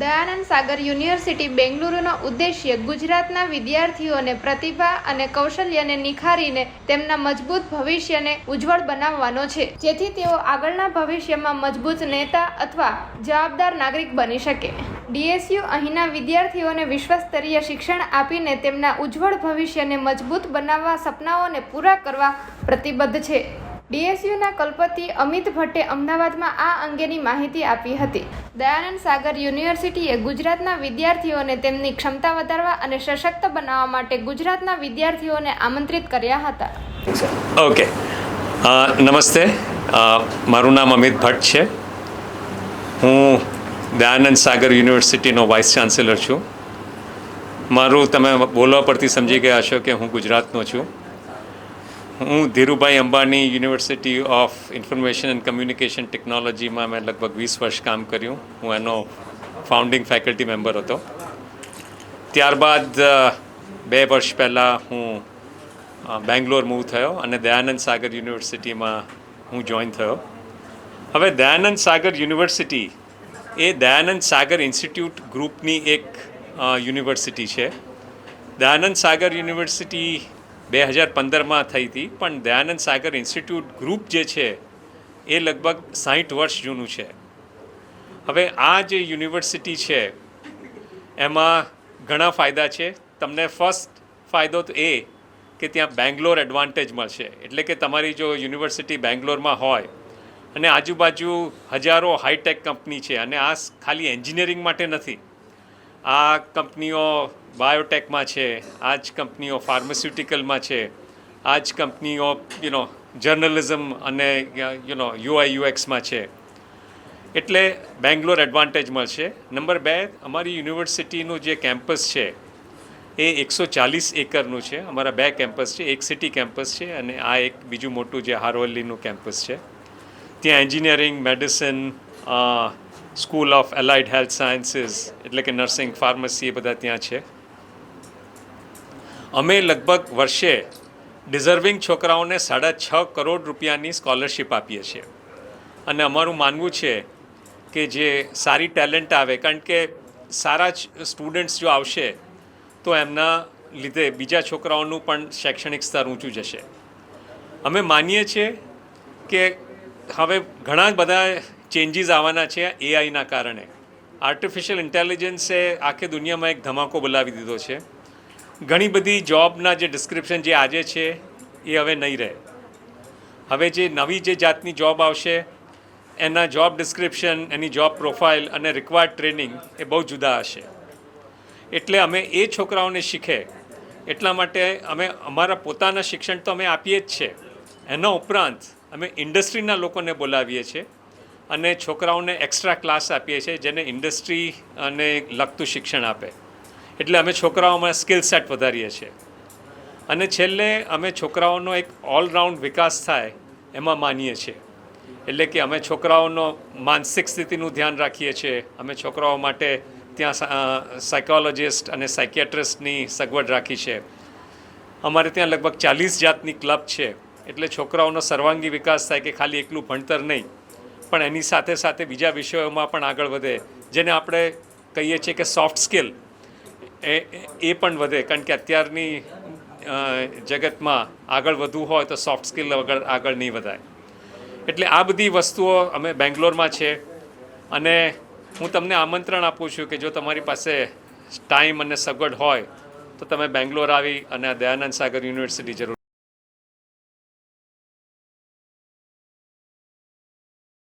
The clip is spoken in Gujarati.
દયાનંદ સાગર યુનિવર્સિટી બેંગલુરુનો ઉદ્દેશ્ય ગુજરાતના વિદ્યાર્થીઓને પ્રતિભા અને કૌશલ્યને નિખારીને તેમના મજબૂત ભવિષ્યને ઉજ્જવળ બનાવવાનો છે. જેથી તેઓ આગળના ભવિષ્યમાં મજબૂત નેતા અથવા જવાબદાર નાગરિક બની શકે. ડીએસયુ અહીંના વિદ્યાર્થીઓને વિશ્વસ્તરીય શિક્ષણ આપીને તેમના ઉજ્જવળ ભવિષ્યને મજબૂત બનાવવા સપનાઓને પૂરા કરવા પ્રતિબદ્ધ છે. ડીએસયુના કુલપતિ અમિત ભટ્ટે અમદાવાદમાં આ અંગેની માહિતી આપી હતી. દયાનંદ સાગર યુનિવર્સિટીએ ગુજરાતના વિદ્યાર્થીઓને તેમની ક્ષમતા વધારવા અને સશક્ત બનાવવા માટે ગુજરાતના વિદ્યાર્થીઓને આમંત્રિત કર્યા હતા. ઓકે. નમસ્તે. મારું નામ અમિત ભટ્ટ છે. હું દયાનંદ સાગર યુનિવર્સિટીનો વાઇસ ચાન્સેલર છું. મારું તમે બોલવા પરથી સમજી ગયા છો કે હું ગુજરાતનો છું. હું Dhirubhai Ambani university of information and communication ટેકનોલોજીમાં મેં લગભગ વીસ વર્ષ કામ કર્યું. હું એનો ફાઉન્ડિંગ ફેકલ્ટી મેમ્બર હતો. ત્યારબાદ બે વર્ષ પહેલાં હું બેંગ્લોર મૂવ થયો અને દયાનંદ સાગર યુનિવર્સિટીમાં હું જોઈન થયો. હવે દયાનંદ સાગર યુનિવર્સિટી એ દયાનંદ સાગર ઇન્સ્ટિટ્યૂટ ગ્રુપની એક યુનિવર્સિટી છે. દયાનંદ સાગર યુનિવર્સિટી બે હજાર પંદરમાં થઈ હતી, પણ દયાનંદ સાગર ઇન્સ્ટિટ્યૂટ ગ્રુપ જે છે, એ લગભગ સાહીઠ વર્ષ જૂનું છે. હવે આ જે યુનિવર્સિટી છે, એમાં ઘણા ફાયદા છે. તમને ફર્સ્ટ ફાયદો તો એ કે ત્યાં બેંગ્લોર એડવાન્ટેજ મળશે. એટલે કે તમારી જો યુનિવર્સિટી બેંગ્લોરમાં હોય, અને આજુબાજુ હજારો હાઈટેક કંપની છે, અને આ ખાલી એન્જિનિયરિંગ માટે નથી. આ કંપનીઓ બાયોટેકમાં છે, આ જ કંપનીઓ ફાર્માસ્યુટિકલમાં છે, આ જ કંપનીઓ યુનો જર્નલિઝમ અને યુનો યુઆઈ યુએક્સમાં છે. એટલે બેંગ્લોર એડવાન્ટેજ મળશે નંબર બે, અમારી યુનિવર્સિટીનું જે કેમ્પસ છે, એ એકસો ચાલીસ એકરનું છે. અમારા બે કેમ્પસ છે, એક સિટી કેમ્પસ છે અને આ એક બીજું મોટું જે હારવલ્લીનું કેમ્પસ છે. ત્યાં engineering, medicine school of allied health sciences એટલે કે નર્સિંગ ફાર્મસી એ બધા ત્યાં છે. અમે લગભગ વર્ષે ડિઝર્વિંગ છોકરાઓને સાડા છ કરોડ રૂપિયાની સ્કોલરશિપ આપીએ છીએ. અને અમારું માનવું છે કે જે સારી ટેલેન્ટ આવે, કારણ કે સારા સ્ટુડન્ટ્સ જો આવશે, તો એમના લીધે બીજા છોકરાઓનું પણ શૈક્ષણિક સ્તર ઊંચું જશે. અમે માનીએ છીએ કે હવે ઘણા બધા ચેન્જીસ આવવાના છે એઆઈના કારણે. આર્ટિફિશિયલ ઇન્ટેલિજન્સે આખી દુનિયામાં એક ધમાકો બોલાવી દીધો છે. ઘણી બધી જોબના જે ડિસ્ક્રિપ્શન જે આજે છે, એ હવે નહીં રહે. હવે જે નવી જે જાતની જોબ આવશે, એના જોબ ડિસ્ક્રિપ્શન એની જોબ પ્રોફાઇલ અને રિક્વાયર્ડ ટ્રેનિંગ એ બહુ જુદા હશે. એટલે અમે એ છોકરાઓને શીખે. એટલા માટે અમે અમારા પોતાના શિક્ષણ તો અમે આપીએ જ છે. એના ઉપરાંત અમે ઇન્ડસ્ટ્રીના લોકોને બોલાવીએ છીએ. અને છોકરાઓને એક્સ્ટ્રા ક્લાસ આપીએ છીએ જેને ઇન્ડસ્ટ્રી અને લગતું શિક્ષણ આપે. એટલે અમે છોકરાઓમાં સ્કિલ સેટ વધારીએ છીએ. અને છેલ્લે અમે છોકરાઓનો એક ઓલરાઉન્ડ વિકાસ થાય એમાં માનીએ છીએ. એટલે કે અમે છોકરાઓનો માનસિક સ્થિતિનું ધ્યાન રાખીએ છીએ. અમે છોકરાઓ માટે ત્યાં સાયકોલોજિસ્ટ અને સાયકિયાટ્રિસ્ટની સગવડ રાખી છે. અમારે ત્યાં લગભગ ચાલીસ જાતની ક્લબ છે. એટલે છોકરાઓનો સર્વાંગી વિકાસ થાય કે ખાલી એકલું ભણતર નહીં. પણ એની સાથે સાથે બીજા વિષયોમાં પણ આગળ વધે, જેને આપણે કહીએ છીએ કે સોફ્ટ સ્કિલ એ એ પણ વધે, કારણ કે અત્યારની જગતમાં આગળ વધવું હોય તો સોફ્ટ સ્કિલ વગર આગળ નહીં વધાય. એટલે આ બધી વસ્તુઓ અમે બેંગ્લોરમાં છે. અને હું તમને આમંત્રણ આપું છું કે જો તમારી પાસે ટાઈમ અને સગવડ હોય, તો તમે બેંગ્લોર આવી અને દયાનંદ સાગર યુનિવર્સિટી જરૂર